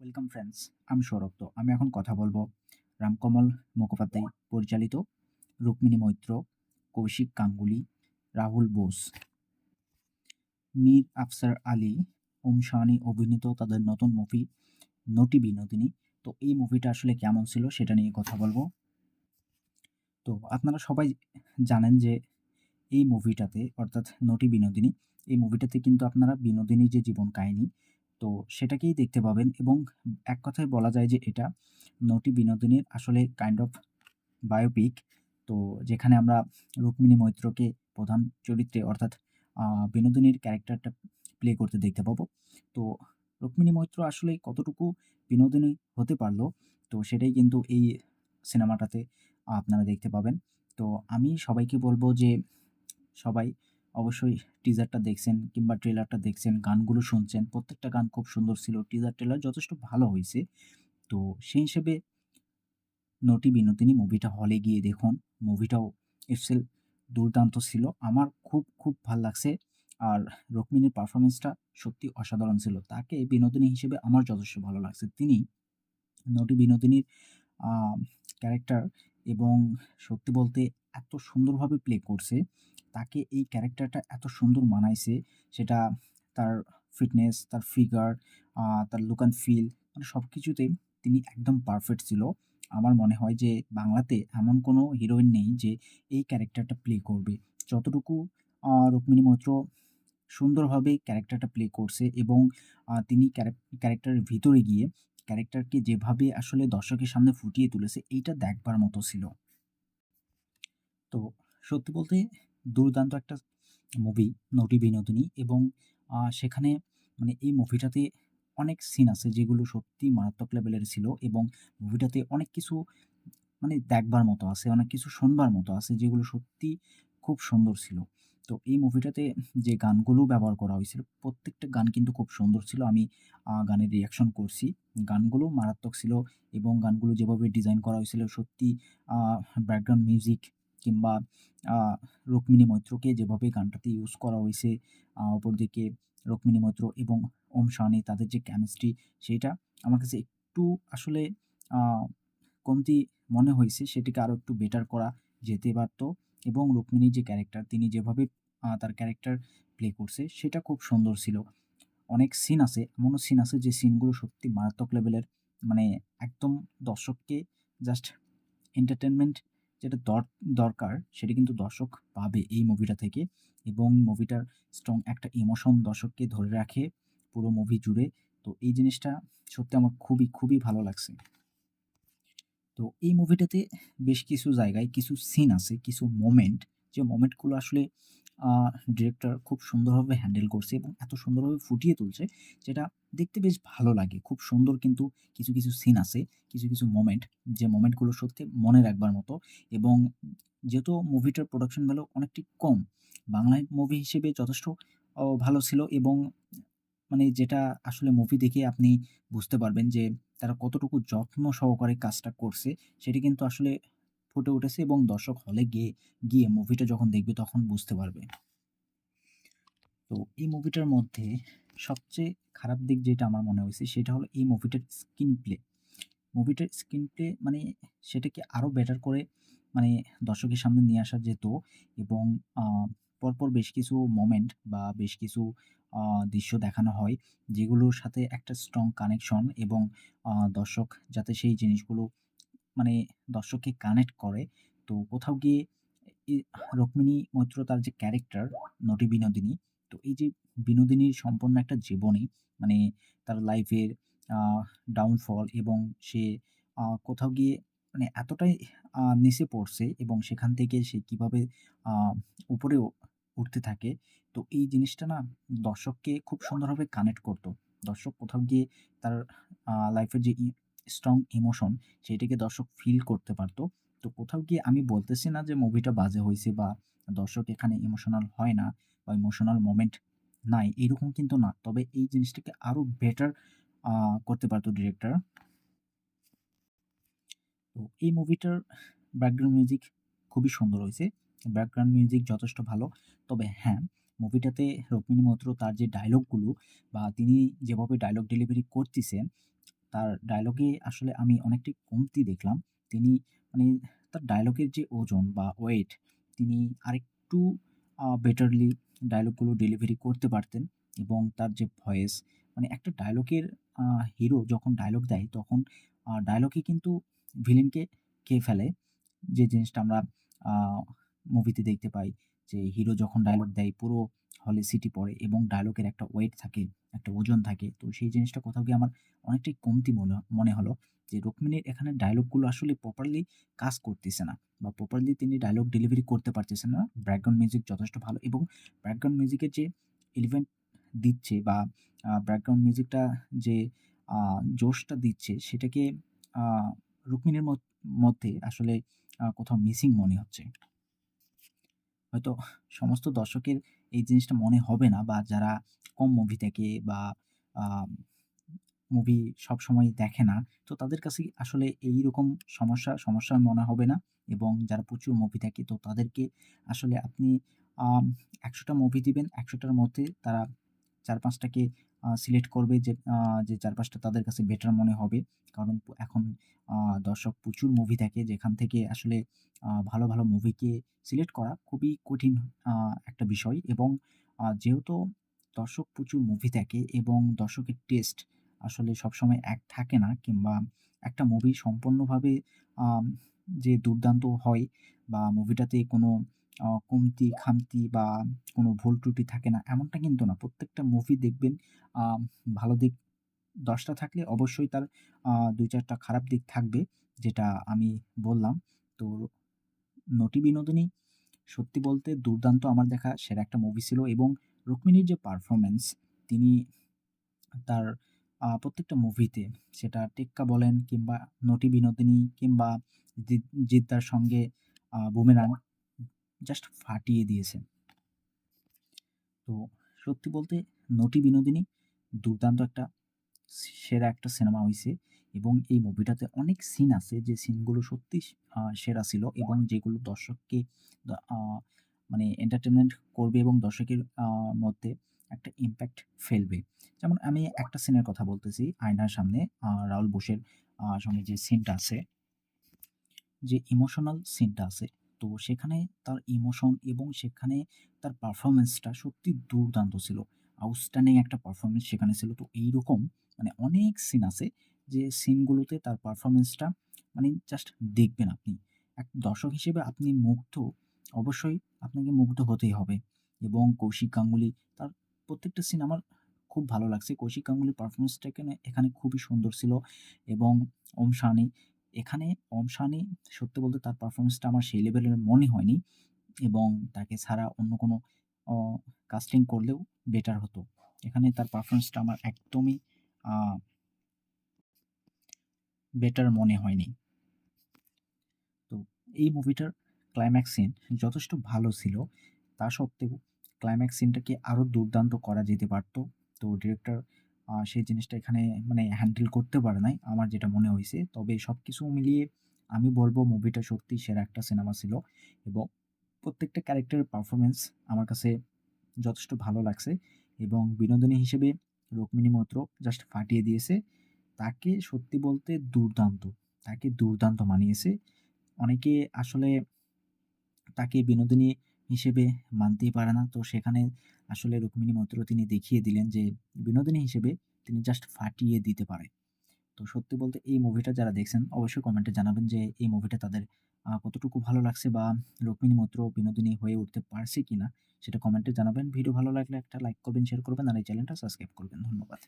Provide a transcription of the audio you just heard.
Welcome friends আমি সৌরভ তো আমি এখন কথা বলব রামকমল মুখোপাধ্যায়, পরিচালিত রুক্মিণী মৈত্র, কৌশিক গাঙ্গুলি, রাহুল বোস। মীর আফসার আলী, ওম শাহানি অভিনীত তাদের নতুন মুভি নটি বিনোদিনী। তো এই মুভিটা আসলে কেমন ছিল সেটা নিয়ে কথা বলব। তো আপনারা সবাই জানেন যে এই মুভিটাতে অর্থাৎ নটি বিনোদিনী, এই মুভিটাতে কিন্তু আপনারা বিনোদিনীর যে জীবন কাহিনী তো সেটাকেই দেখতে পাবেন এবং এক কথায় বলা যায় যে এটা নটি বিনোদিনীর আসলে কাইন্ড অফ বায়োপিক তো যেখানে আমরা রুক্মিণী মৈত্রকে প্রধান চরিত্রে অর্থাৎ বিনোদিনীর ক্যারেক্টারটা প্লে করতে দেখতে পাবো। তো রুক্মিণী মৈত্র আসলে কতটুকু বিনোদিনী হতে পারল, তো সেটাই কিন্তু এই সিনেমাটাতে আপনারা দেখতে পাবেন। তো আমি সবাইকে বলব যে সবাই অবশ্যই টিজারটা দেখছেন কিংবা ট্রেলারটা দেখছেন, গানগুলো শুনছেন, প্রত্যেকটা গান খুব সুন্দর ছিল। টিজার ট্রেলার যথেষ্ট ভালো হয়েছে। তো সেই হিসেবে নটি বিনোদিনী মুভিটা হলে গিয়ে দেখুন। মুভিটাও ইটসেল দুর্দান্ত ছিল। আমার খুব খুব ভালো লাগছে। আর রুক্মিণীর পারফরমেন্সটা সত্যি অসাধারণ ছিল। তাকে বিনোদিনী হিসেবে আমার যথেষ্ট ভালো লাগছে। তিনি নটি বিনোদিনীর ক্যারেক্টার এবং সত্যি বলতে এত সুন্দরভাবে প্লে করছে। তাকে এই ক্যারেক্টারটা এত সুন্দর মানাইছে। সেটা তার ফিটনেস, তার ফিগার তার লুক অ্যান্ড ফিল মানে সব কিছুতেই তিনি একদম পারফেক্ট ছিল। আমার মনে হয় যে বাংলাতে এমন কোনো হিরোইন নেই যে এই ক্যারেক্টারটা প্লে করবে। যতটুকু রুক্মিণী মৈত্র সুন্দরভাবে ক্যারেক্টারটা প্লে করছে এবং তিনি ক্যারেক্টারের ভিতরে গিয়ে ক্যারেক্টারকে যেভাবে আসলে দর্শকের সামনে ফুটিয়ে তুলেছে, এইটা দেখবার মতো ছিল। তো সত্যি বলতে দুর্দান্ত একটা মুভি নটি বিনোদিনী এবং সেখানে মানে এই মুভিটাতে অনেক সিন আছে যেগুলো সত্যি মারাত্মক লেভেলের ছিল এবং মুভিটাতে অনেক কিছু মানে দেখবার মতো আছে, অনেক কিছু শুনবার মতো আছে যেগুলো সত্যি খুব সুন্দর ছিল। তো এই মুভিটাতে যে গানগুলো ব্যবহার করা হয়েছিল, প্রত্যেকটা গান কিন্তু খুব সুন্দর ছিল। আমি গানের রিয়াকশন করছি। গানগুলো মারাত্মক ছিল এবং গানগুলো যেভাবে ডিজাইন করা হয়েছিল সত্যি ব্যাকগ্রাউন্ড মিউজিক কিংবা রুক্মিণী মৈত্রকে যেভাবে গানটাতে ইউজ করা হয়েছে অপরদিকে রুক্মিণী মৈত্র এবং ওম শানি তাদের যে কেমিস্ট্রি সেইটা আমার কাছে একটু আসলে কমতি মনে হয়েছে, সেটিকে আরও একটু বেটার করা যেতে পারতো এবং রুক্মিণীর যে ক্যারেক্টার তিনি যেভাবে তার ক্যারেক্টার প্লে করছে সেটা খুব সুন্দর ছিল। অনেক সিন আছে, এমনও সিন আছে যে সিনগুলো সত্যি মারাত্মক লেভেলের মানে একদম দর্শককে জাস্ট এন্টারটেনমেন্ট যেটা দর- দরকার সেটা কিন্তু দর্শক পাবে এই মুভিটা থেকে এবং মুভিটার স্ট্রং একটা ইমোশন দর্শককে ধরে রাখে পুরো মুভি জুড়ে। তো এই জিনিসটা সত্যি আমার খুবই খুবই ভালো লাগছে। তো এই মুভিটাতে বেশ কিছু জায়গায় কিছু সিন আছে, কিছু মোমেন্ট যে মোমেন্টগুলো আসলে ডিরেক্টর খুব সুন্দরভাবে হ্যান্ডেল করছে এবং এত সুন্দরভাবে ফুটিয়ে তুলছে, যেটা দেখতে বেশ ভালো লাগে। খুব সুন্দর কিন্তু কিছু কিছু সিন আছে, কিছু কিছু মোমেন্ট যে মোমেন্টগুলো সত্যি মনে রাখবার মতো এবং যেহেতু মুভিটার প্রোডাকশন ভ্যালু অনেকটি কম বাংলায় মুভি হিসেবে যথেষ্ট ভালো ছিল এবং মানে যেটা আসলে মুভি দেখে আপনি বুঝতে পারবেন যে তারা কতটুকু যত্ন সহকারে কাজটা করছে, সেটি কিন্তু আসলে ফুটে উঠেছে এবং দর্শক হলে গিয়ে গিয়ে মুভিটা যখন দেখবে তখন বুঝতে পারবে। তো এই মুভিটার মধ্যে সবচেয়ে খারাপ দিক যেটা আমার মনে হয়েছে সেটা হলো এই মুভিটার স্ক্রিন প্লে মুভিটার স্ক্রিন প্লে মানে সেটাকে আরও বেটার করে মানে দর্শকের সামনে নিয়ে আসা যেত এবং পরপর বেশ কিছু মোমেন্ট বা বেশ কিছু দৃশ্য দেখানো হয় যেগুলোর সাথে একটা স্ট্রং কানেকশন এবং দর্শক যাতে সেই জিনিসগুলো মানে দর্শককে কানেক্ট করে। তো কোথাও গিয়ে রুক্মিণী মৈত্র তার যে ক্যারেক্টার নটি বিনোদিনী, তো এই যে বিনোদিনীর সম্পূর্ণ একটা জীবনী মানে তার লাইফের ডাউনফল এবং সে কোথাও গিয়ে মানে এতটাই নিচে পড়ছে এবং সেখান থেকে সে কীভাবে উপরে উঠতে থাকে, তো এই জিনিসটা না দর্শককে খুব সুন্দরভাবে কানেক্ট করতো। দর্শক কোথাও গিয়ে তার লাইফের যে স্ট্রং ইমোশন সেইটাকে দর্শক ফিল করতে পারতো। তো কোথাও গিয়ে আমি বলতেছি না যে মুভিটা বাজে হয়েছে বা দর্শক এখানে ইমোশনাল হয় না বা ইমোশনাল মোমেন্ট নাই, এরকম কিন্তু না। তবে এই জিনিসটাকে আরও বেটার করতে পারতো ডিরেক্টর তো এই মুভিটার ব্যাকগ্রাউন্ড মিউজিক খুবই সুন্দর হয়েছে। ব্যাকগ্রাউন্ড মিউজিক যথেষ্ট ভালো। তবে হ্যাঁ মুভিটাতে রুক্মিণী মৈত্র তার যে ডায়লগগুলো বা তিনি যেভাবে ডায়লগ ডেলিভারি করতেছেন তার ডায়লগে আসলে আমি অনেকটাই কমতি দেখলাম। তিনি মানে তার ডায়লগের যে ওজন বা ওয়েট তিনি আরেকটু বেটারলি ডায়ালগগুলো ডেলিভারি করতে পারতেন এবং তার যে ভয়েস মানে একটা ডায়লগের হিরো যখন ডায়লগ দেয়, তখন ডায়লগে কিন্তু ভিলেনকে খেয়ে ফেলে। যে জিনিসটা আমরা মুভিতে দেখতে পাই যে হিরো যখন ডায়লগ দেয় পুরো হলে সিটি পড়ে এবং ডায়লগের একটা ওয়েট থাকে, একটা ওজন থাকে। তো সেই জিনিসটা কোথাও গিয়ে আমার অনেকটাই কমতি মনে মনে হলো যে রুক্মিণীর এখানে ডায়ালগগুলো আসলে প্রপারলি কাজ করতেছে না বা প্রপারলি তিনি ডায়লগ ডেলিভারি করতে পারতেছেন না। ব্যাকগ্রাউন্ড মিউজিক যথেষ্ট ভালো এবং ব্যাকগ্রাউন্ড মিউজিকের যে ইলিভেন্ট দিচ্ছে বা ব্যাকগ্রাউন্ড মিউজিকটা যে জোশটা দিচ্ছে সেটাকে রুক্মিণীর মধ্যে আসলে কোথাও মিসিং মনে হচ্ছে। হয়তো সমস্ত দর্শকের এই জিনিসটা মনে হবে না বা যারা কম মুভি দেখে বা মুভি সব সময় দেখে না, তো তাদের কাছে আসলে এই রকম সমস্যা, সমস্যা মনে হবে না এবং যারা প্রচুর মুভি দেখে তো তাদেরকে আসলে আপনি একশোটা মুভি দিবেন, একশোটার মধ্যে তারা ৪-৫ টাকে আ সিলেক্ট করবে যে যে ৪-৫ টা তাদের কাছে বেটার মনে হবে। কারণ এখন দর্শক প্রচুর মুভি দেখে যেখান থেকে আসলে ভালো, ভালো মুভিকে সিলেক্ট করা খুবই কঠিন একটা বিষয় এবং যেহেতু দর্শক প্রচুর মুভি দেখে এবং দর্শকের টেস্ট আসলে সবসময় এক থাকে না কিংবা একটা মুভি সম্পূর্ণভাবে যে দুর্দান্ত হয় বা মুভিটাতে কোনো আ কমতি-খামতি বা কোনো ভুল ত্রুটি থাকে না, এমনটা কিন্তু না। প্রত্যেকটা মুভি দেখবেন ভালো দিক দশটা থাকলে অবশ্যই তার দুই ২-৪ খারাপ দিক থাকবে, যেটা আমি বললাম। তো নটি বিনোদিনী সত্যি বলতে দুর্দান্ত আমার দেখা সেরা একটা মুভি ছিল এবং রুক্মিণীর যে পারফরম্যান্স তিনি তার প্রত্যেকটা মুভিতে সেটা টেক্কা বলেন কিংবা নটি বিনোদিনী কিংবা জিদ্দার সঙ্গে বুমেরাং জাস্ট ফাটিয়ে দিয়েছেন। তো সত্যি বলতে নটি বিনোদিনী দুর্দান্ত একটা সেরা একটা সিনেমা হইছে এবং এই মুভিটাতে অনেক সিন আছে যে সিনগুলো সত্যি সেরা ছিল এবং যেগুলো দর্শককে মানে এন্টারটেনমেন্ট করবে এবং দর্শকের মধ্যে একটা ইম্প্যাক্ট ফেলবে। যেমন আমি একটা সিনের কথা বলতেছি, আয়নার সামনে রাহুল বোসের সঙ্গে যে সিনটা আছে যে ইমোশনাল সিনটা আছে, তো সেখানে তার ইমোশন এবং সেখানে তার পারফরমেন্সটা সত্যি দুর্দান্ত ছিল। আউটস্ট্যান্ডিং একটা পারফরমেন্স সেখানে ছিল। তো এইরকম মানে অনেক সিন আছে যে সিনগুলোতে তার পারফরমেন্সটা মানে জাস্ট দেখবেন আপনি। এক দর্শক হিসেবে আপনি মুগ্ধ, অবশ্যই আপনাকে মুগ্ধ হতেই হবে এবং কৌশিক গাঙ্গুলি তার প্রত্যেকটা সিন আমার খুব ভালো লাগছে। কৌশিক গাঙ্গুলির পারফরমেন্সটা এখানে এখানে খুবই সুন্দর ছিল এবং ওম শানি এখানে ওম শানি সত্যি বলতে তার পারফরম্যান্সটা আমার সেই লেভেলের মনে হয়নি এবং তাকে ছাড়া অন্য কোনো কাস্টিং করলেও বেটার হতো। এখানে তার পারফরমেন্সটা আমার একদমই বেটার মনে হয়নি। তো এই মুভিটার ক্লাইম্যাক্স সিন যথেষ্ট ভালো ছিল। তা সত্ত্বেও ক্লাইম্যাক্স সিনটাকে আরও দুর্দান্ত করা যেতে পারত। তো ডিরেক্টর সেই জিনিসটা এখানে মানে হ্যান্ডেল করতে পারে নাই, আমার যেটা মনে হয়েছে তবে সব কিছু মিলিয়ে আমি বলব মুভিটা সত্যি সেরা একটা সিনেমা ছিল এবং প্রত্যেকটা ক্যারেক্টারের পারফরমেন্স আমার কাছে যথেষ্ট ভালো লাগছে এবং বিনোদিনী হিসেবে রুক্মিণী মৈত্র জাস্ট ফাটিয়ে দিয়েছে। তাকে সত্যি বলতে দুর্দান্ত, তাকে দুর্দান্ত মানিয়েছে। অনেকে আসলে তাকে বিনোদিনী হিসেবে মানতেই পারে না। তো সেখানে আসলে রুক্মিণী মৈত্র তিনি দেখিয়ে দিলেন যে বিনোদিনী হিসেবে তিনি জাস্ট ফাটিয়ে দিতে পারে। তো সত্যি বলতে এই মুভিটা যারা দেখছেন অবশ্যই কমেন্টে জানাবেন যে এই মুভিটা তাদের কতটুকু ভালো লাগছে বা রুক্মিণী মৈত্র বিনোদিনী হয়ে উঠতে পারছে কিনা সেটা কমেন্টে জানাবেন। ভিডিও ভালো লাগলে একটা লাইক করবেন, শেয়ার করবেন আর এই চ্যানেলটা সাবস্ক্রাইব করবেন। ধন্যবাদ।